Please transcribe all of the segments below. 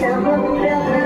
समप्रभ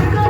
रांगांची अगं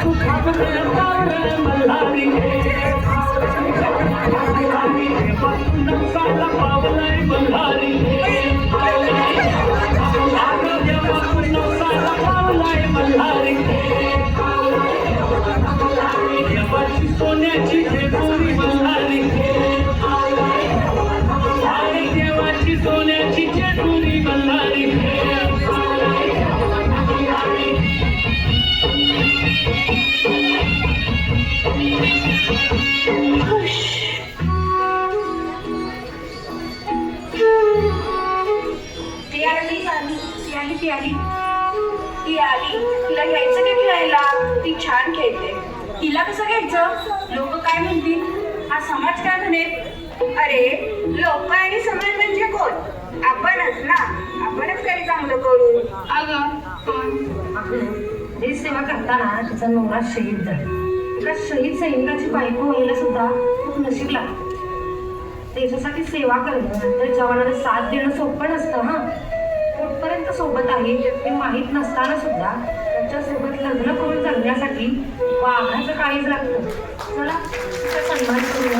सोन्याची आली ती आली ती आली. ती आली. तिला घ्यायचं का खेळायला? ती छान खेळते. तिला कसं घ्यायचं? लोक काय म्हणतील? हा समाज काय म्हणेल? अरे लोक आणि समाज म्हणजे कोण? आपणच ना? आपणच काही चांगलं करू. अगं ही सेवा करताना तिचा नवरा शहीद झाला. एका शहीद सैनिकाची बायको व्हायला सुद्धा खूप नशीब लागतं. देशासाठी सेवा करणं त्या जवानाला साथ देणं सोपं नसतं हा. कुठपर्यंत सोबत आहे हे माहीत नसताना सुद्धा त्याच्यासोबत लग्न करून जगण्यासाठी वाघाचं काळीच लागतं. चला सन्मान करूया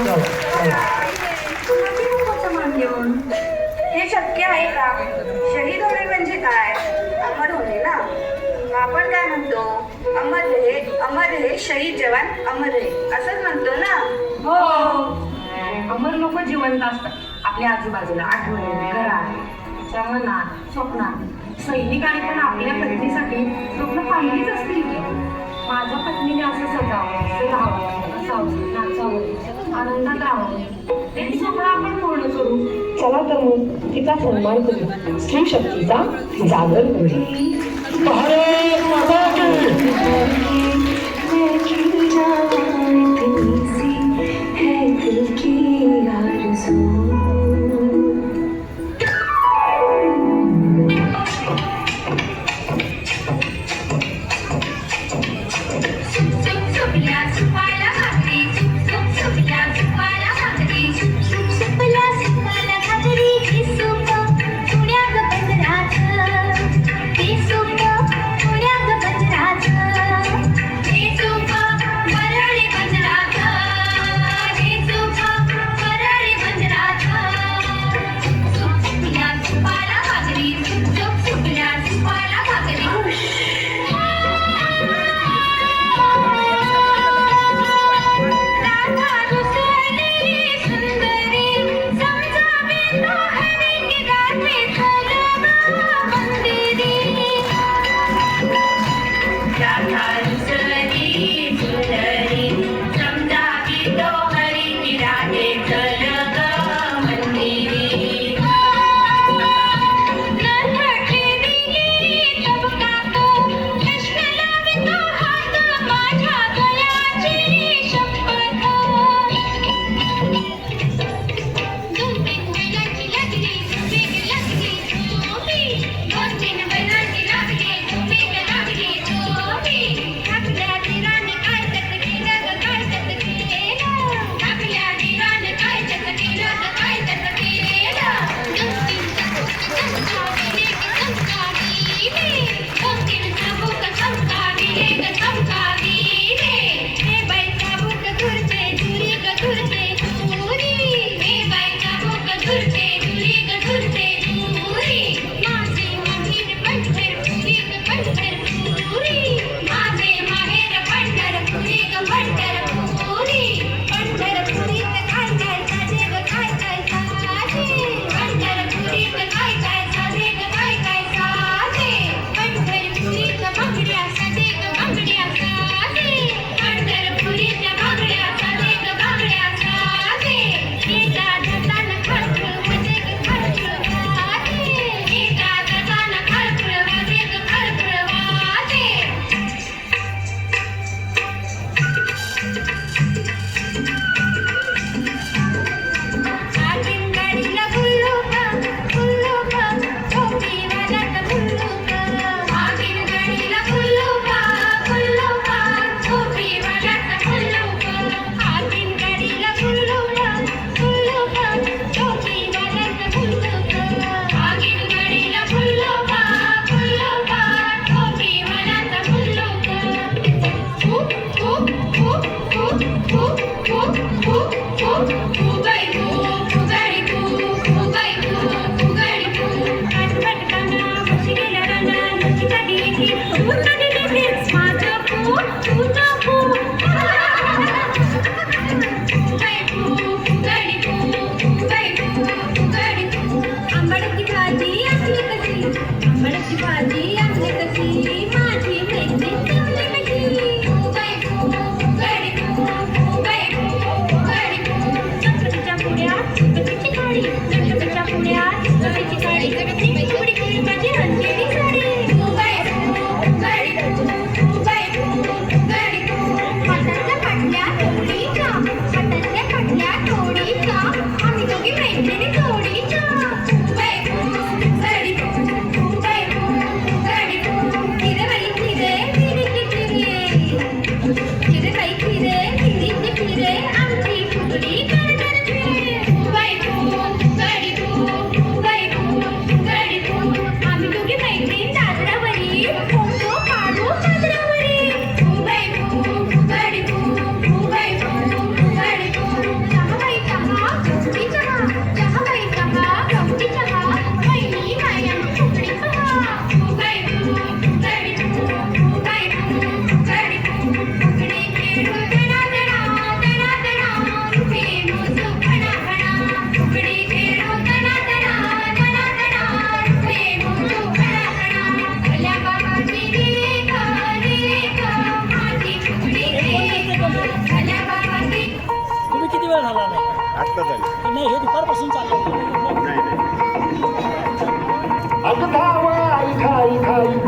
मान घेऊन. हे शक्य आहे का? शहीद होणे म्हणजे काय? अमर होणे ना. आपण काय म्हणतो? अमर रहे अमर रहे शहीद जवान अमर रहे असंच म्हणतो ना. हो. अमर लोक जिवंत असतात. आपल्या आजूबाजूला आठवणीत घरात मनात स्वप्नात. सैनिकाने पण आपल्या पत्नीसाठी स्वप्न पाहिलीच असतील माझ्या पत्नीने असं सजावं असं राहावं आनंदात राहावं. चला तर मग तिचा सन्मान करू. स्त्री शक्तीचा जागर करू.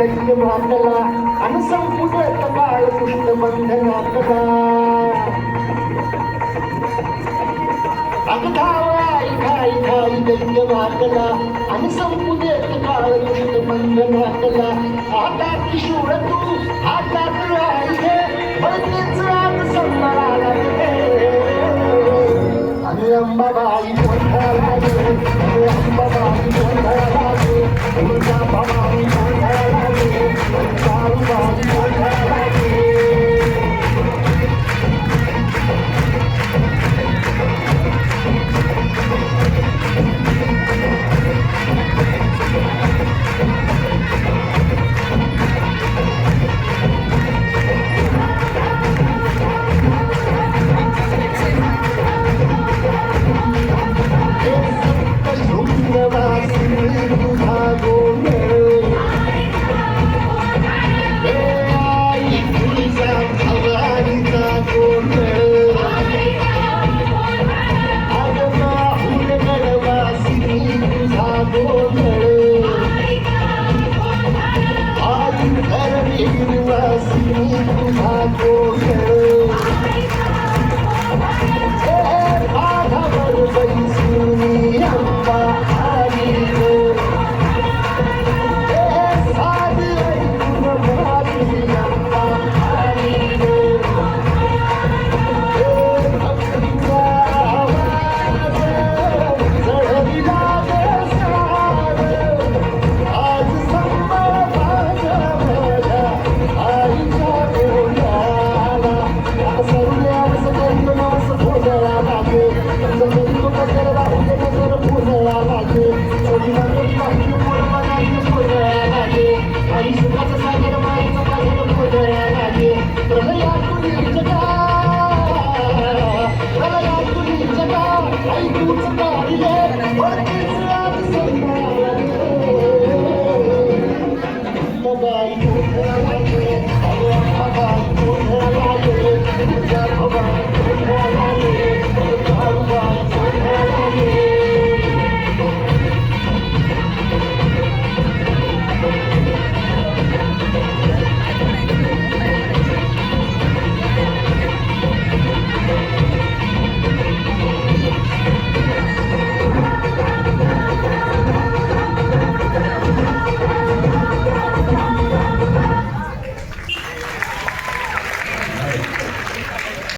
धन्य मानला अनसंपुट काळ पुष्ट बंधनातला अगधावाई घाई घाई धन्य मानला अनसंपुट काळ पुष्ट बंधनातला आता किशोर तू आता तू आई घे म्हणजेच आज संभाळाला Thank you.